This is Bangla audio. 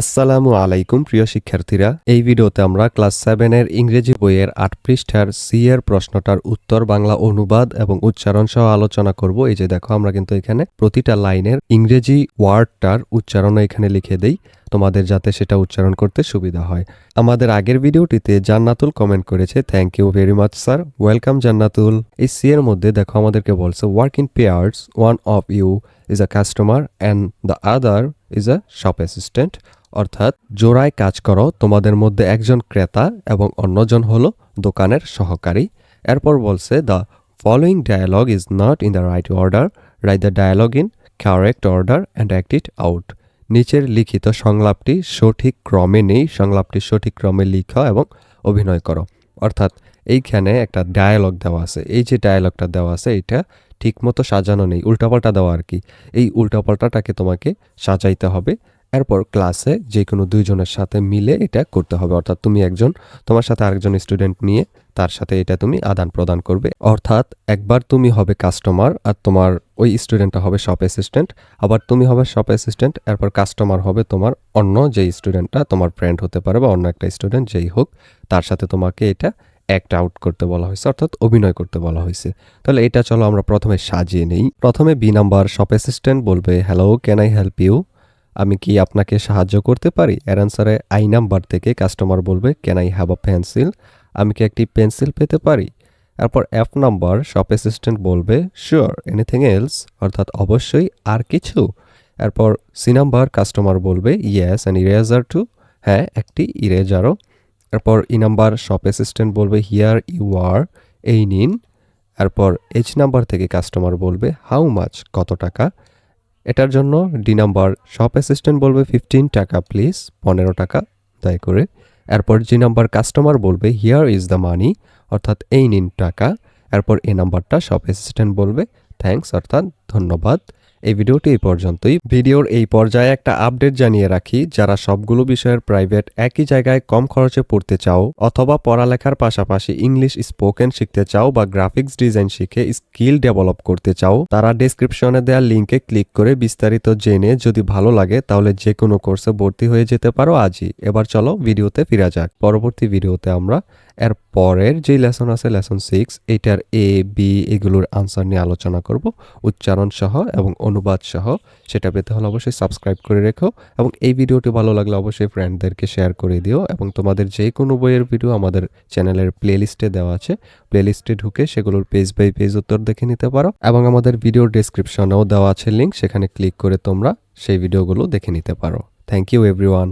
আসসালামু আলাইকুম, প্রিয় শিক্ষার্থীরা। এই ভিডিওতে আমরা ক্লাস সেভেনের ইংরেজি বইয়ের আট পৃষ্ঠার সি এর প্রশ্নটার উত্তর, বাংলা অনুবাদ এবং উচ্চারণ সহ আলোচনা করব। এই যে দেখো, আমরা কিন্তু এখানে প্রতিটা লাইনের ইংরেজি ওয়ার্ডটার উচ্চারণ এখানে লিখে দেই। তোমাদের যাতে সেটা উচ্চারণ করতে সুবিধা হয়। আমাদের আগের ভিডিওটিতে জান্নাতুল কমেন্ট করেছে thank you very much sir welcome Jannatul. এই সি এর মধ্যে দেখো আমাদেরকে বলছে work in pairs one of you is a customer and the other is a shop assistant অর্থাৎ, জোড়ায় কাজ করো, তোমাদের মধ্যে একজন ক্রেতা এবং অন্যজন হলো দোকানের সহকারী। এরপর বলছে the following dialogue is not in the right order write the dialogue in correct order and act it out নিচের লিখিত সংলাপটি সঠিক ক্রমে নেই। সংলাপটি সঠিক ক্রমে লিখো এবং অভিনয় করো। অর্থাৎ এইখানে একটা ডায়ালগ দেওয়া আছে। এই যে ডায়ালগটা দেওয়া আছে এটা ঠিকমতো সাজানো নেই। উল্টাপাল্টা দেওয়া আর কি। এই উল্টাপাল্টাটাকে তোমাকে সাজাইতে হবে। এরপর ক্লাসে যে কোনো দুইজনের সাথে মিলে এটা করতে হবে। অর্থাৎ তুমি একজন, তোমার সাথে আরেকজন স্টুডেন্ট নিয়ে তার সাথে এটা তুমি আদান প্রদান করবে। অর্থাৎ একবার তুমি হবে কাস্টমার আর তোমার ওই স্টুডেন্টটা হবে শপ অ্যাসিস্ট্যান্ট আবার তুমি হবে শপ অ্যাসিস্ট্যান্ট এরপর কাস্টমার হবে তোমার অন্য যে স্টুডেন্টটা তোমার ফ্রেন্ড হতে পারে বা অন্য একটা স্টুডেন্ট যেই হোক, তার সাথে তোমাকে এটা অ্যাক্ট আউট করতে বলা হয়েছে, অর্থাৎ অভিনয় করতে বলা হয়েছে। তাহলে এটা চলো আমরা প্রথমে সাজিয়ে নেই। প্রথমে বি নাম্বার শপ অ্যাসিস্ট্যান্ট বলবে hello can I help you আমি কি আপনাকে সাহায্য করতে পারি? এর আই নাম্বার থেকে কাস্টমার বলবে can I have a pencil আমি কি একটি পেন্সিল পেতে পারি? এরপর এফ নাম্বার শপ অ্যাসিস্ট্যান্ট বলবে শিওর এনিথিং এলস অর্থাৎ অবশ্যই আর কিছু। এরপর সি নাম্বার কাস্টমার বলবে ইয়েস অ্যান্ড ইরেজার টু হ্যাঁ একটি ইরেজারও এরপর ই নাম্বার শপ অ্যাসিস্ট্যান্ট বলবে হিয়ার ইউ আর এই নিন। এরপর এইচ নাম্বার থেকে কাস্টমার বলবে হাউ মাচ কত টাকা? এটার জন্য ডি নাম্বার শপ অ্যাসিস্ট্যান্ট বলবে ফিফটিন টাকা প্লিজ পনেরো টাকা, দয়া করে। এরপর জি নাম্বার কাস্টমার বলবে হিয়ার ইজ দ্য মানি অর্থাৎ এই নিন টাকা। এরপর এ নাম্বারটা শপ অ্যাসিস্ট্যান্ট বলবে থ্যাংকস অর্থাৎ ধন্যবাদ। এই ভিডিওটি এই পর্যন্তই। ভিডিওর এই পর্যায়ে একটা আপডেট জানিয়ে রাখি, যারা সবগুলো বিষয়ের প্রাইভেট একই জায়গায় কম খরচে পড়তে চাও অথবা পড়ালেখার পাশাপাশি ইংলিশ স্পোকেন শিখতে চাও বা গ্রাফিক্স ডিজাইন শিখে স্কিল ডেভেলপ করতে চাও, তারা ডেসক্রিপশনে দেওয়া লিঙ্কে ক্লিক করে বিস্তারিত জেনে যদি ভালো লাগে তাহলে যে কোনো কোর্সে ভর্তি হয়ে যেতে পারো আজই। এবার চলো ভিডিওতে ফিরা যাক। পরবর্তী ভিডিওতে আমরা এর পরের যে লেসন আছে, লেসন সিক্স, এটার এ বি এগুলোর আনসার নিয়ে আলোচনা করব। উচ্চারণ সহ এবং অনুবাদ সহ সেটা পেতে হলে অবশ্যই সাবস্ক্রাইব করে রেখো এবং এই ভিডিওটি ভালো লাগলে অবশ্যই ফ্রেন্ডদেরকে শেয়ার করে দিও এবং তোমাদের যে কোনো বইয়ের ভিডিও আমাদের চ্যানেলের প্লেলিস্টে দেওয়া আছে। প্লেলিস্টে ঢুকে সেগুলোর পেজ বাই পেজ উত্তর দেখে নিতে পারো এবং আমাদের ভিডিও ডেসক্রিপশনেও দেওয়া আছে লিঙ্ক সেখানে ক্লিক করে তোমরা সেই ভিডিওগুলো দেখে নিতে পারো। Thank you everyone